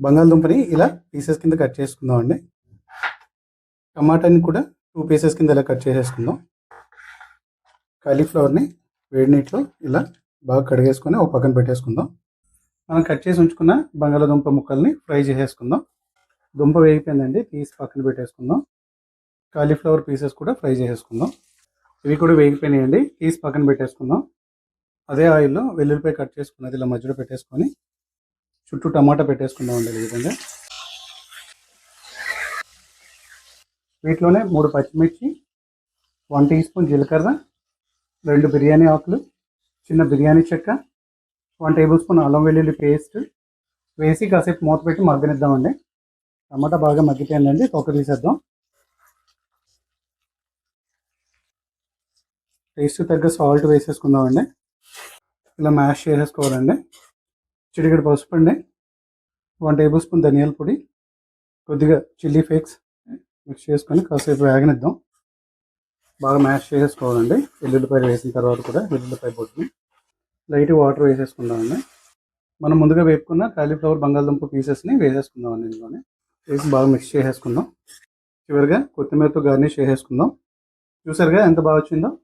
బంగాళదుంపని ఇలా పీసెస్ కింద కట్ చేసుకుందాం అండి టమాటాని కూడా టూ పీసెస్ కింద ఇలా కట్ చేసేసుకుందాం. కాలీఫ్లవర్ని వేడి నీటిలో ఇలా బాగా కడిగేసుకొని ఒక పక్కన పెట్టేసుకుందాం. మనం కట్ చేసి ఉంచుకున్న బంగాళదుంప ముక్కల్ని ఫ్రై చేసేసుకుందాం. దుంప వేగిపోయిందండి తీసి పక్కన పెట్టేసుకుందాం. కాలీఫ్లవర్ పీసెస్ కూడా ఫ్రై చేసేసుకుందాం. ఇవి కూడా వేగిపోయినాయండి తీసి పక్కన పెట్టేసుకుందాం. అదే ఆయిల్లో వెల్లుల్లిపాయ కట్ చేసుకున్నది ఇలా మధ్యలో పెట్టేసుకొని చుట్టూ టమాటా పెట్టేసుకుందాం అండి ఈ విధంగా వీటిలోనే మూడు పచ్చిమిర్చి వన్ టీ స్పూన్ జీలకర్ర రెండు బిర్యానీ ఆకులు చిన్న బిర్యానీ చెక్క వన్ టేబుల్ స్పూన్ అల్లం వెల్లుల్లి పేస్ట్ వేసి కాసేపు మూత పెట్టి మగ్గనిద్దామండి. టమాటా బాగా మగ్గిపోయిందండి తొక్క తీసేద్దాం టేస్ట్ తగ్గ సాల్ట్ వేసేసుకుందామండి. ఇలా మ్యాష్ చేసేసుకోవాలండి. చిటికెడు పసుపు అండి వన్ టేబుల్ స్పూన్ ధనియాల పొడి కొద్దిగా చిల్లీ ఫ్లేక్స్ మిక్స్ చేసుకొని కాసేపు వేగనిద్దాం బాగా మ్యాష్ చేసేసుకోవాలండి. వెల్లుల్లిపాయలు వేసిన తర్వాత కూడా వెల్లుల్లిపాయ పొడిని లైట్ వాటర్ వేసేసుకుందామండి. మనం ముందుగా వేపుకున్న కాలీఫ్లవర్ బంగాళదుంప పీసెస్ని వేసేసుకుందామండి ఇందులోనే. వేసి బాగా మిక్స్ చేసేసుకుందాం. చివరిగా కొత్తిమీరతో గార్నిష్ చేసేసుకుందాం. చూసారుగా ఎంత బాగా వచ్చిందో?